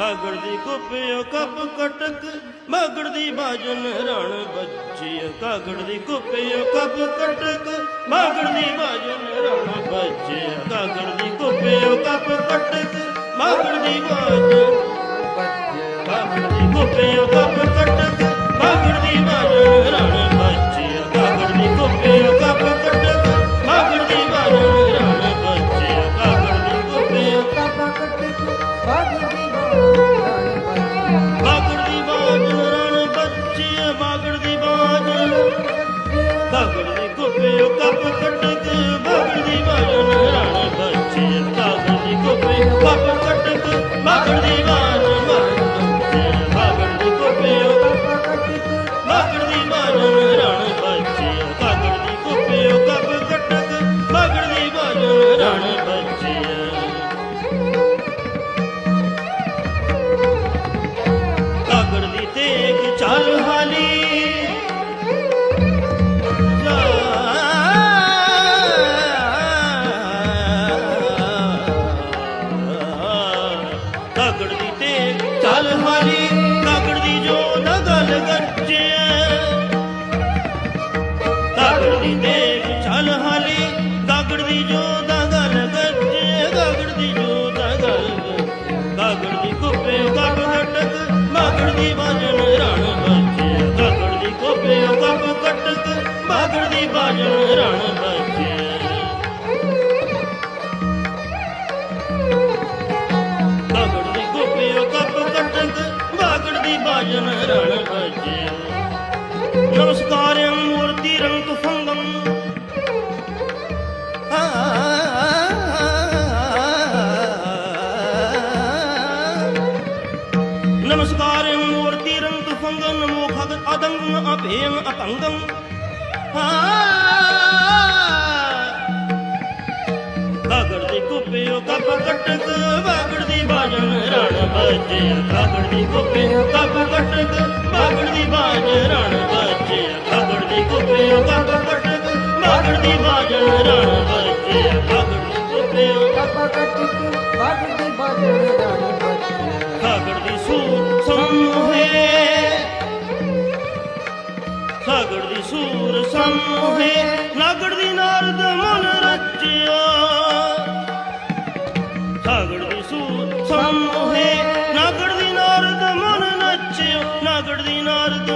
ਕਾਗੜ ਦੀ ਕੁੱਪਿਓ ਕੱਪ ਕਟਕ ਮਾਗੜ ਦੀ ਬਾਜਨ ਰਣ ਬੱਚੀ ਕਾਗੜ ਦੀ ਕੁੱਪਿਓ ਕੱਪ ਕਟਕ ਮਾਗੜ ਦੀ ਬਾਜਨ ਰਣ ਬੱਚੀ ਕਾਗੜ ਦੀ ਕੁੱਪਿਓ ਕੱਪ ਕਟਕ ਮਾਗੜ ਦੀ ਬਾਜਨ ਕਾਗੜ ਦੀ ਕੁੱਪਿਓ ਕੱਪ ਕਟਕ ਮਾਗੜ ਦੀ ਬਾਜਨ ਰਣ ਬੱਚੀ ਕਾਗੜ ਦੀ ਕੁੱਪਿਓ ਕੱਪ ਕਟਕ ਮਾਗੜ ਦੀ ਬਾਜਨ ਰਣ ਬੱਚੀ ਕਾਗੜ ਦੀ ਕੁੱਪਿਓ ਮਾਗੜ ਕਾਗੜ ਦੀ ਚੱਲ ਹਾਲੀ ਕਾਗੜ ਦੀ ਜੋ ਨਾ ਗੱਲ ਕਰਚੇ। ਕਾਗੜ ਦੀ ਤੇਗ ਚੱਲ ਹਾਲੀ ਕਾਗੜ ਦੀ ਜੋ ਨਾ ਗੱਲ ਕਰਚੇ। ਕਾਗੜ ਦੀ ਜੋ ਨਾ ਗੱਲ ਗੱਜੇ ਦੀ ਕੁੱਪੇ ਕੱਪ ਕਟਕ ਮਾਗੜ ਦੀ ਬਾਜਣ ਰਣ ਬੱਚੇ ਕਾਗੜ ਦੀ ਕੁੱਪੇ ਕੱਪ ਕੱਟਕ ਮਾਗੜ ਦੀ ਬਾਜਣ ਰਣ ਬੱਚੇ ਮਾਗੜ ਦੀ ਬਾਜਣ ਰਣ ਬੱਚੇ ਨਮਸਕਾਰੰ ਮੂਰਤੀ ਰੰਗ ਫੰਗੰ ਨਮਸਕਾਰੰ ਮੂਰਤੀ ਰੰਗ ਫੰਗੰ ਨਮੋ ਖਗ ਅਦੰਗ ਅਭੇਮ ਅਪੰਗੰ ਕਾਗੜ ਕੁੱਪਿਓ ਕੱਪ ਕਟਕ ਬਾਗੜ ਦੀ ਬਾਜਣ ਰਣ ਬੱਜੇ ਕਾਗੜ ਦੀ ਕੁੱਪਿਓ ਕੱਪ ਕਟਕ ਬਾਗੜ ਦੀ ਬਾਜਣ ਰਣ ਬੱਜੇ ਕਾਗੜ ਦੀ ਕੁੱਪਿਓ ਕੱਪ ਕਟਕ ਬਾਗੜ ਦੀ ਬਾਜਣ ਰਣ ਬੱਜੇ ਕਾਗੜ ਦੀ ਕੁੱਪਿਓ ਕਾਗੜ ਦੀ ਸੂਰ ਸਮੂਹੇ ਕਾਗੜ ਦੀ ਸੂਰ ਸਮੂਹੇ, ਨਾਗੜ ਦੀ ਨਾਰ નાગડદું સૂર સમૂહે નાગડ નારદ મન નચ્યો નાગડદી નારદ